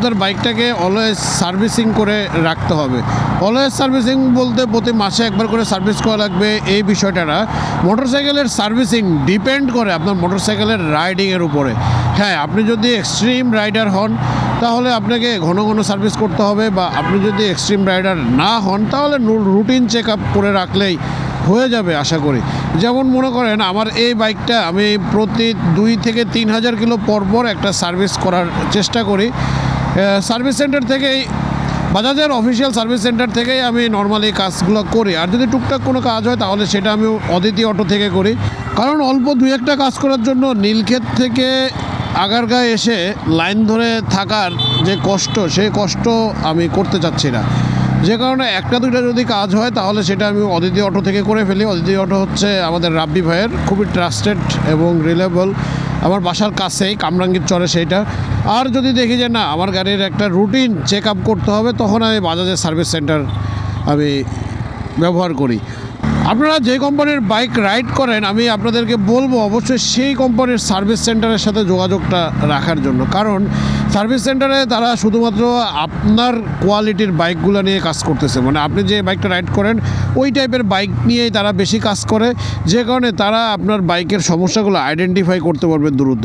আপনার বাইকটাকে always servicing করে রাখতে হবে। অলওয়েজ সার্ভিসিং বলতে প্রতি মাসে একবার করে সার্ভিস করা লাগবে এই বিষয়টা না। মোটরসাইকেলের সার্ভিসিং ডিপেন্ড করে আপনার মোটরসাইকেলের রাইডিংয়ের উপরে। হ্যাঁ আপনি যদি এক্সট্রিম রাইডার হন, তাহলে আপনাকে ঘন ঘন সার্ভিস করতে হবে বা আপনি যদি এক্সট্রিম রাইডার না হন, তাহলে রুটিন চেক আপ করে রাখলেই হয়ে যাবে আশা করি। যেমন মনে করেন, আমার এই বাইকটা আমি প্রতি দুই থেকে তিন হাজার কিলো পর পর একটা সার্ভিস করার চেষ্টা করি। সার্ভিস সেন্টার থেকেই, বাজাজের অফিসিয়াল সার্ভিস সেন্টার থেকেই আমি নর্মালি কাজগুলো করি। আর যদি টুকটাক কোনো কাজ হয়, তাহলে সেটা আমি অদিতি অটো থেকে করি। কারণ অল্প দু একটা কাজ করার জন্য নীলক্ষেত থেকে আগারগাঁ এসে লাইন ধরে থাকার যে কষ্ট, সেই কষ্ট আমি করতে চাচ্ছি না। যে কারণে একটা দুইটা যদি কাজ হয়, তাহলে সেটা আমি অদিতি অটো থেকে করে ফেলি। অদিতি অটো হচ্ছে আমাদের রাব্বি ভাইয়ের, খুবই ট্রাস্টেড এবং রিলেবল আমার বাসার কাছেই কামরাঙ্গীর চরে সেইটা। আর যদি দেখি যে না, আমার গাড়ির একটা রুটিন চেক আপ করতে হবে, তখন আমি বাজাজের সার্ভিস সেন্টার আমি ব্যবহার করি। আপনারা যে কোম্পানির বাইক রাইড করেন, আমি আপনাদেরকে বলব অবশ্যই সেই কোম্পানির সার্ভিস সেন্টারের সাথে যোগাযোগটা রাখার জন্য। কারণ সার্ভিস সেন্টারে তারা শুধুমাত্র আপনার কোয়ালিটির বাইকগুলো নিয়ে কাজ করতেছে। মানে আপনি যে বাইকটা রাইড করেন, ওই টাইপের বাইক নিয়েই তারা বেশি কাজ করে। যে কারণে তারা আপনার বাইকের সমস্যাগুলো আইডেন্টিফাই করতে পারবে দ্রুত।